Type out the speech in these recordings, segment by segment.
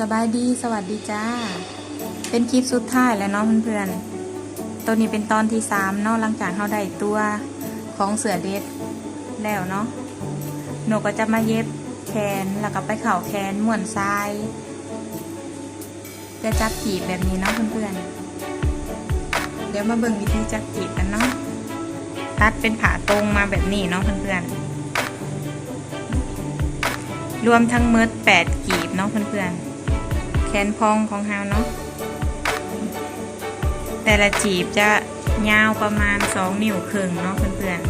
สบายดีสวัสดีจ้า เป็นคลิปสุดท้ายแล้วเนาะเพื่อนๆตัวนี้เป็นตอนที่สามเนาะหลังจากเขาได้ตัวของเสือเด็ดแล้วเนาะหนูก็จะมาเย็บแขนแล้วก็ไปเข่าแขนหม่วนทรายจะจับจีบแบบนี้เนาะเพื่อนๆเดี๋ยวมาเบิ่งวิธีจับจีบกันเนาะตัดเป็นผ่าตรงมาแบบนี้เนาะเพื่อนๆรวมทั้งเมิดแปดกีบเนาะเพื่อนๆ นพองของเฮาเนาะแต่ละจีบจะยาวประมาณสองนิ้วครึ่งเนาะเพื่อน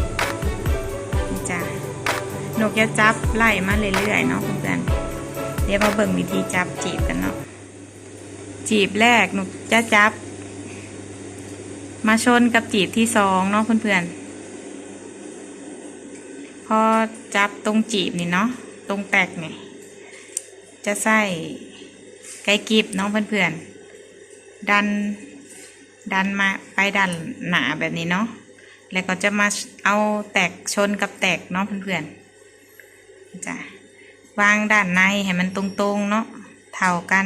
ๆนี่จ้ะนกจะจับไล่มาเรื่อยๆเนาะเพื่อนๆเดี๋ยวมาเบิ่งวิธีจับจีบกันเนาะจีบแรกนกจะจับ มาชนกับจีบที่สองเนาะเพื่อนๆพอจับตรงจีบนี่เนาะตรงแตกนี่จะใส่ ไก่กีบน้องเพื่อนๆ ดัน ดันมาไปดันหนาแบบนี้เนาะ แล้วก็จะมาเอาแตกชนกับแตกเนาะเพื่อนๆจ้ะวางด้านในให้มันตรงๆเนาะ เท่ากัน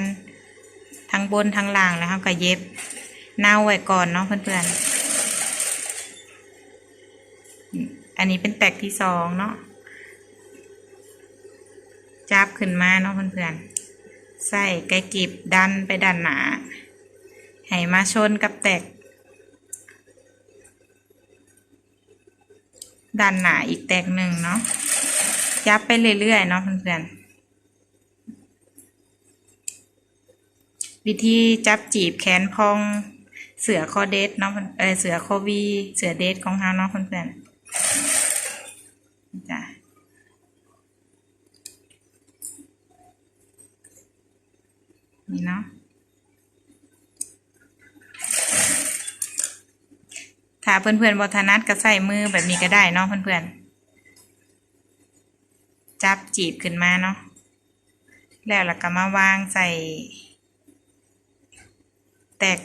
ทั้งบนทั้งล่างแล้วก็เย็บเน่าไว้ก่อนเนาะเพื่อนๆ อันนี้เป็นแตกที่สองเนาะจับขึ้นมาเนาะเพื่อนๆ ใส่ไก่กีบดันไปด้านหนาให้มาชนกับแตกด้านหนาอีกแตกหนึ่งเนาะจับไปเรื่อยๆเนาะเพื่อนๆวิธีจับจีบแขนพองเสือคอเดสเนาะเออเสือคอวีเสือเดสของเฮาเนาะเพื่อนๆจ้ะ นี่เนาะถ้าเพื่อนๆบอทนัดก็ใส่มือแบบนี้ก็ได้เนาะเพื่อนๆ จับจีบขึ้นมาเนาะ แล้วเราก็มาวางใส่ แตก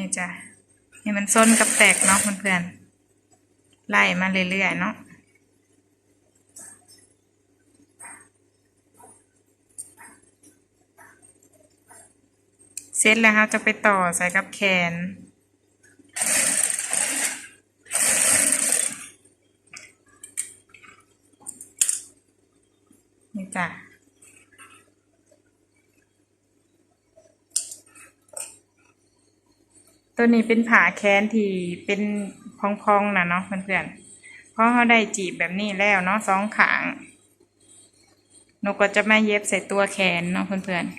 นี่จ้ะให้มันส้นกับแตกเนาะเพื่อนๆไล่มาเรื่อยๆเนาะเสร็จแล้วเราจะไปต่อใส่กับแขนจ้ะ ตัวนี้เป็นผ่าแขนที่เป็นพองๆนะเนาะเพื่อนๆเพราะเขาได้จีบแบบนี้แล้วเนาะสองขางหนกก็จะมาเย็บใส่ตัวแขนเนาะเพื่อนๆ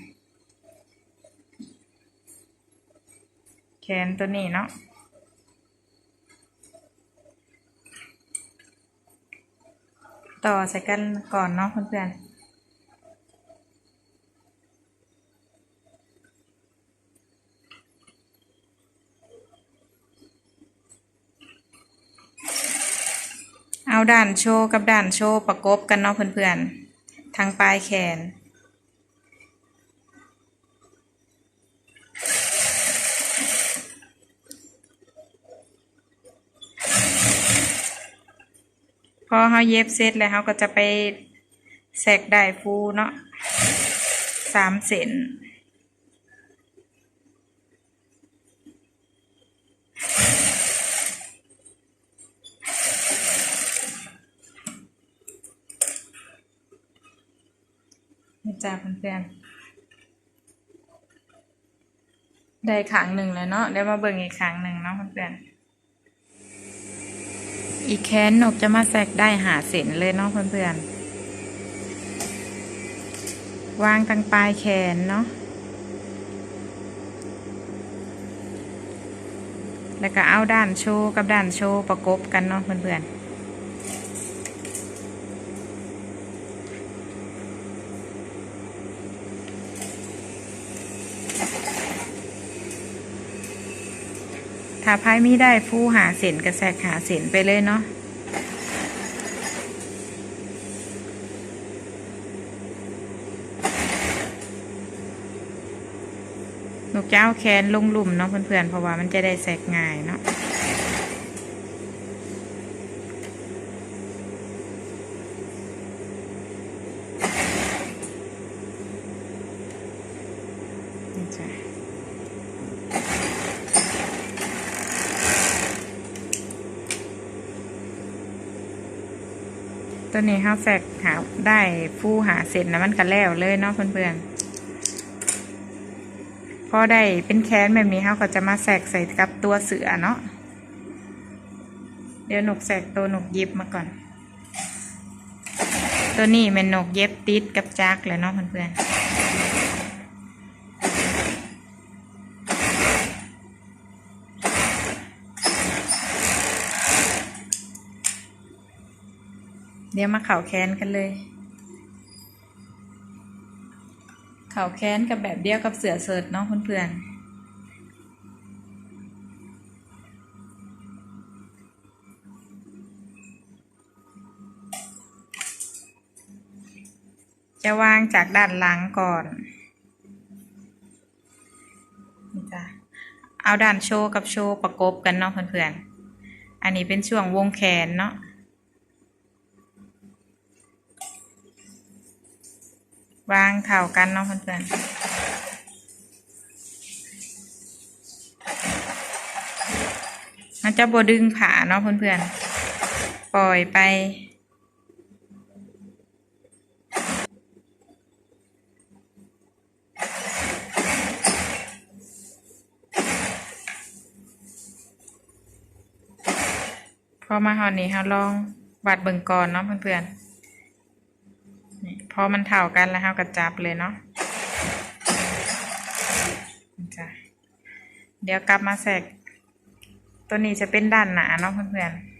แขนตัวนี้เนาะต่อใส่กันก่อนเนาะเพื่อนๆ เอาด่านโชว์กับด่านโชว์ประกบกันเนาะเพื่อนๆทางปลายแขน พอเขาเย็บเสร็จแล้วเขาก็จะไปแสกได้ฟูเนาะสามเซน จ้าเพื่อนๆได้ขางหนึ่งแล้วเนาะเดี๋ยวมาเบิ่งอีกขางหนึ่งเนาะเพื่อนๆอีกแขนนกจะมาแสกได้หาเส้นเลยเนาะเพื่อนๆวางตั้งปลายแขนเนาะแล้วก็เอาด้านโชว์กับด้านโชว์ประกบกันเนาะเพื่อนๆ ถ้าถ้าไพ่มีได้ฟูหาเส้นกระแสกหาเส้นไปเลยเนาะนกจะเอาแขนลงหลุมเนาะเพื่อนๆเพราะว่ามันจะได้แสกง่ายเนาะ ตัวนี้เขาแสกหาได้ฟูหาเสร็จนะมันก็แล้วเลยเนาะเพื่อนๆพอได้เป็นแค้นแบบนี้เขาก็จะมาแสกใส่กับตัวเสือเนาะเดี๋ยวหนกแสกตัวหนกเย็บมาก่อน ตัวนี้เป็นหนกเย็บติดกับจักเลยเนาะเพื่อนๆ เดี๋ยวมาเข่าแค้นกันเลย เข่าแค้นกับแบบเดียวกับเสือเสิร์ตเนาะเพื่อนๆจะวางจากด้านหลังก่อนนี่จ้ะเอาด้านโชว์กับโชว์ประกบกันเนาะเพื่อนๆ อันนี้เป็นช่วงวงแขนเนาะ วางเท่ากันเนาะเพื่อนๆมันจะบดึงผาเนาะเพื่อนๆ ปล่อยไป พอมาหอนนี้เราลองวัดเบิ่งก่อนเนาะเพื่อนๆ พอมันเท่ากันแล้วเราก็จับเลยเนาะจ้ะเดี๋ยวกลับมาแสกตัวนี้จะเป็นด้านหนาเนาะเพื่อนๆ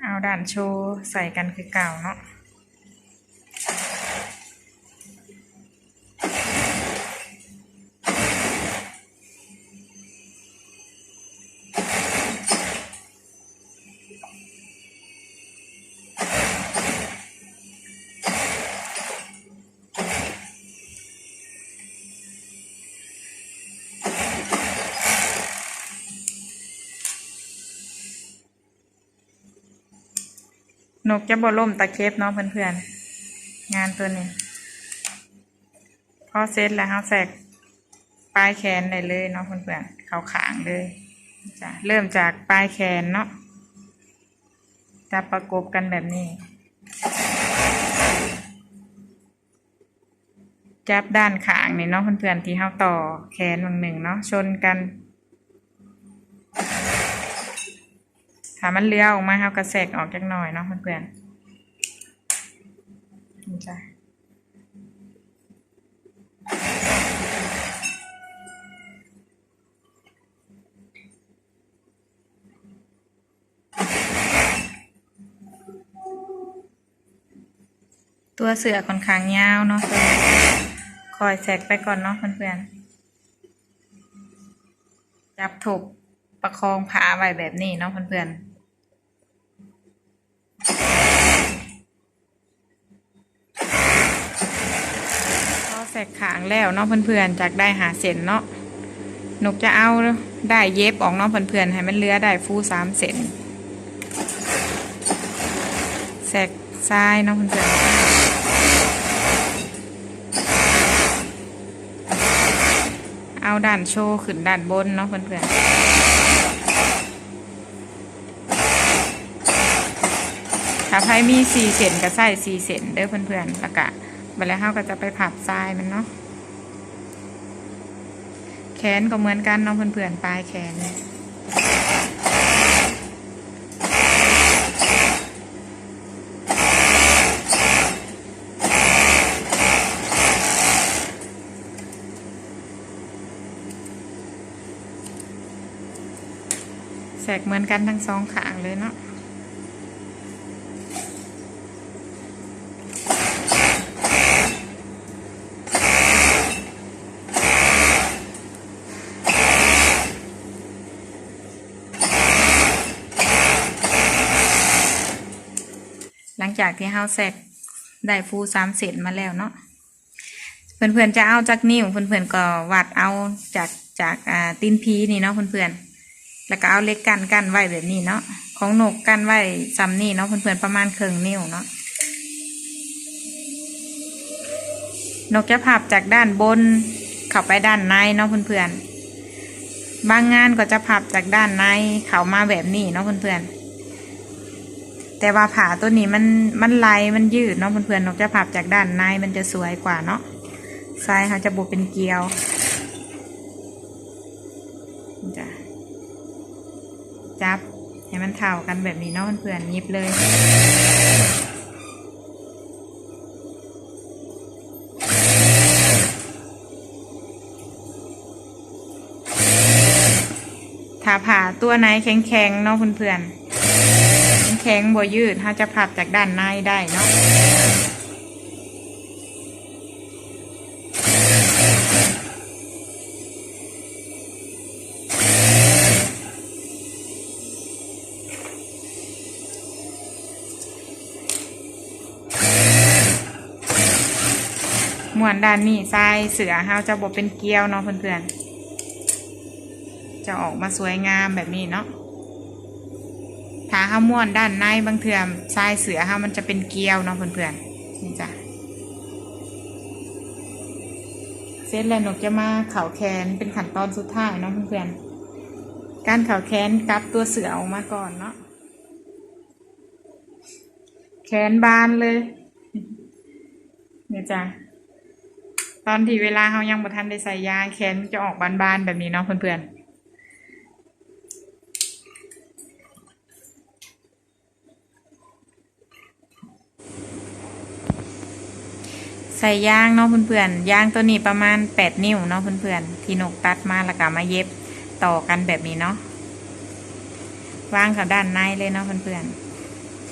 เอาด้านโชว์ใส่กันคือเก่าเนาะ นกจะบ่ล่มตะเข็บเนาะเพื่อนๆ งานตัวนี้ พอเสร็จแล้วเราแสกปลายแขนได้เลยเนาะเพื่อนๆ เขาขางเลยจะเริ่มจากปลายแขนเนาะ จะประกบกันแบบนี้ จับด้านขางนี่เนาะเพื่อนๆ ที่เขาต่อแขนบางหนึ่งเนาะชนกัน ถ้ามันเลี้ยวออกมาเขากระแสกออกจักหน่อยเนาะเพื่อนๆนี่จ้ะตัวเสือค่อนข้างยาวเนาะคอยแสกไปก่อนเนาะเพื่อนๆ จับถกประคองผ้าไว้แบบนี้เนาะเพื่อนๆ แสกขางแล้วเนาะเพื่อนๆจากได้หาเส้นเนาะนกจะเอาได้เย็บออกเนาะเพื่อนๆให้มันเลือได้ฟูสามเส้นแสกซ้ายเนาะเพื่อนๆเอาด้านโชว์ขึ้นด้านบนเนาะเพื่อนๆถ้าใครมีสี่เซนก็ใส่สี่เซนเด้อเพื่อนๆแล้วก็ เวลาเฮาก็จะไปผัดทรายมันเนาะ แขนก็เหมือนกันเนาะเพื่อนๆปลายแขนแสกเหมือนกันทั้งสองขางเลยเนาะ จากที่เฮาแซกได้ฟูสามเศษมาแล้วเนาะเพื่อนๆจะเอาจากนิ้วเพื่อนๆก็วัดเอาจากจากอ่าตีนพีนี่เนาะเพื่อนๆแล้วก็เอาเล็กกันกันไว้แบบนี้เนาะของหนกกันไว้ซ้ำนี่เนาะเพื่อนๆประมาณครึ่งนิ้วเนาะนกจะพับจากด้านบนเข้าไปด้านในเนาะเพื่อนๆบางงานก็จะพับจากด้านในเข้ามาแบบนี้เนาะเพื่อนๆ แต่ว่าผ่าตัวนี้มันมันลายมันยืดเนาะเพื่อนๆนกจะพับจากด้านในมันจะสวยกว่าเนาะทรายเขาจะบุเป็นเกลียวจ้ะจับให้มันเท่ากันแบบนี้เนาะเพื่อนๆยิบเลยถ้าผ่าตัวไหนแข็งๆเนาะเพื่อนๆ แข็งบ่ยืดถ้าจะพับจากด้านในได้เนาะม้วนด้านนี้ทรายเสือเฮาจะบ่เป็นเกลียวเนาะเพื่อนๆ จะออกมาสวยงามแบบนี้เนาะ ห้าม้วนด้านในบางเถื่อมทรายเสือห้ามันจะเป็นเกลียวเนาะเพื่อนๆนี่จ้ะเสร็จแล้วหนกจะมาเข่าแขนเป็นขั้นตอนสุดท้ายเนาะเพื่อนๆการเข่าแขนกับตัวเสือออกมาก่อนเนาะแขนบานเลยเนี่ยจ้ะตอนที่เวลาเขายังบ่ทันได้ใส่ยางแขนมันจะออกบานๆแบบนี้เนาะเพื่อนๆ ใส่ยางเนาะเพื่อนๆยางตัวนี้ประมาณแปดนิ้วเนาะเพื่อนๆที่นกตัดมาแล้วก็มาเย็บต่อกันแบบนี้เนาะวางกับด้านในเลยเนาะเพื่อน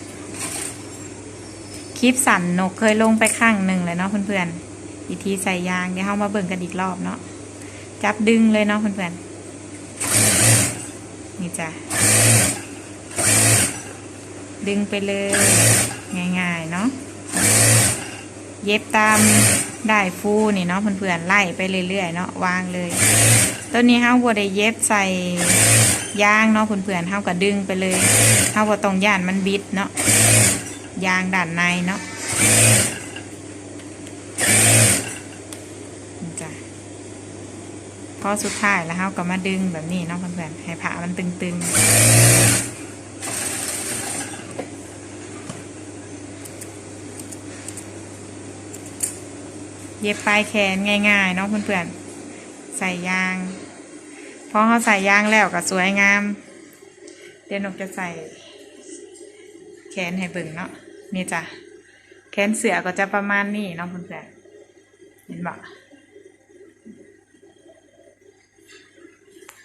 ๆคลิปสั่นนกเคยลงไปข้างหนึ่งเลยเนาะเพื่อนๆวิธีใส่ยางเดี๋ยวเรามาเบิ่งกันอีกรอบเนาะจับดึงเลยเนาะเพื่อนๆนี่จ้ะดึงไปเลยง่ายๆเนาะ เย็บตามได้ฟูนี่เนาะเพื่อนๆไล่ไปเรื่อยๆเนาะวางเลยตัวนี้เฮาบ่ได้เย็บใส่ยางเนาะเพื่อนๆเฮาก็ดึงไปเลยเฮาบ่ต้องย่านมันบิดเนาะยางด้านในเนาะจ้ะพอสุดท้ายแล้วเฮาก็มาดึงแบบนี้เนาะเพื่อนๆให้ผ้ามันตึงๆ เย็บปลายแขนง่ายๆเนาะเพื่อนๆใส่ยางพอเขาใส่ยางแล้วก็สวยงาม เดี๋ยวนกจะใส่ แขนให้เบิ่งเนาะนี่จ้ะแขนเสือก็จะประมาณนี้เนาะเพื่อนๆเห็นบ่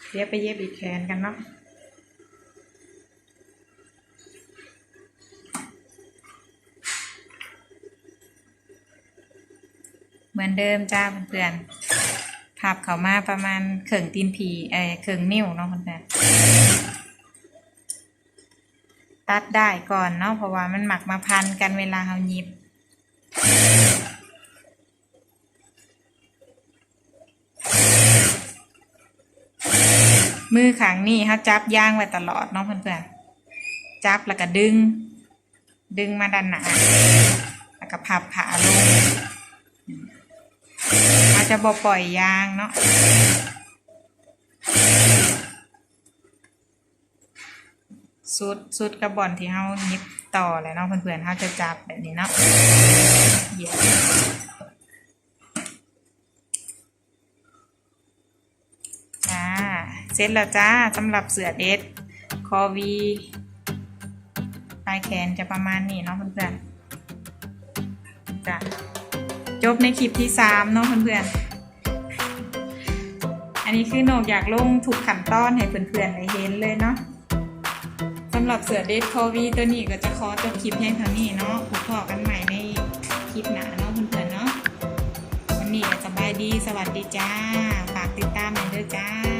เดี๋ยวไปเย็บอีกแขนกันเนาะ เหมือนเดิมจ้าเพื่อนๆพับเขามาประมาณเข่งตีนผีเอ้ยเข่งนิ้วเนาะเพื่อนๆตัดได้ก่อนเนาะเพราะว่ามันหมักมาพันกันเวลาเขาหยิบมือขางนี่เขาจับย่างไว้ตลอดเนาะเพื่อนๆ จับแล้วก็ดึง ดึงมาด้านหน้าแล้วก็พับขาลง อาจจะบ่ปล่อยยางเนาะสุดสุดกระบอนที่เฮายิบต่อเลยเนาะเพื่อนๆเฮาจะจับแบบนี้เนาะเหยียจ้าเสร็จแล้วจ้าสำหรับเสือเดทคอวีปลายแขนจะประมาณนี้เนาะเพื่อนๆจ้า จบในคลิปที่สามเนาะเพื่อนๆ อันนี้คือโหนกอยากลงถูกขันต้อนให้เพื่อนๆได้เห็นเลยเนาะสำหรับเสือเดทคอวีตัวนี้ก็จะขอจบคลิปเพียงเท่านี้เนาะพบกันใหม่ในคลิปหน้าเนาะเพื่อนๆเนาะวันนี้สบายดีสวัสดีจ้า ฝากติดตามมาเยอะจ้า